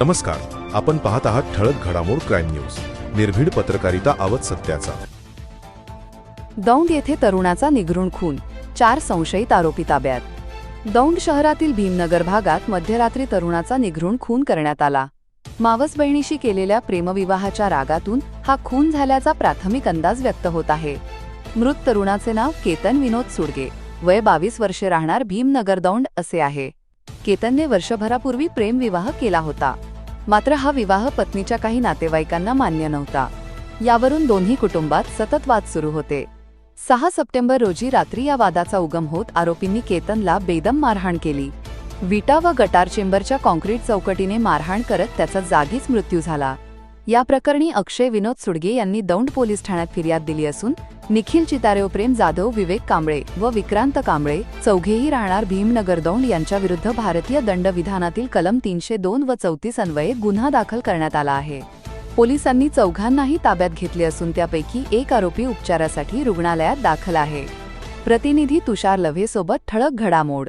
नमस्कार. आपण पाहत आहात ठळक घडामोड क्राईम न्यूज. निर्भीड पत्रकारिता आवत सत्याचा. दौंड येथे तरुणाचा निघृण खून. चार संशयित आरोपी ताब्यात. दौंड शहरातील भीमनगर भागात मध्यरात्री तरुणाचा निघृण खून करण्यात आला. मावस बहिणीशी केलेल्या प्रेमविवाहाच्या रागातून हा खून झाल्याचा प्राथमिक अंदाज व्यक्त होत आहे. मृत तरुणाचे नाव केतन विनोद सुडगे. वय बावीस वर्षे राहणार भीमनगर दौंड असे आहे. केतनने वर्षभरापूर्वी प्रेमविवाह केला होता. मात्र हा विवाह पत्नीच्या काही नातेवाईकांना मान्य नव्हता. यावरून दोन्ही कुटुंबात सतत वाद सुरू होते. सहा सप्टेंबर रोजी रात्री या वादाचा उगम होत आरोपींनी केतनला बेदम मारहाण केली. विटा व गटार चेंबरच्या कॉन्क्रीट चौकटीने मारहाण करत त्याचा जागीच मृत्यू झाला. या प्रकरणी अक्षय विनोद सुडगे यांनी दौंड पोलीस ठाण्यात फिर्याद दिली असून निखिल चितारेव प्रेम जाधव विवेक कांबळे व विक्रांत कांबळे चौघेही राहणार भीमनगर दौंड यांच्याविरुद्ध भारतीय दंडविधानातील कलम तीनशे दोन व चौतीस अन्वये गुन्हा दाखल करण्यात आला आहे. पोलिसांनी चौघांनाही ताब्यात घेतले असून त्यापैकी एक आरोपी उपचारासाठी रुग्णालयात दाखल आहे. प्रतिनिधी तुषार लव्हेसोबत ठळक घडामोड.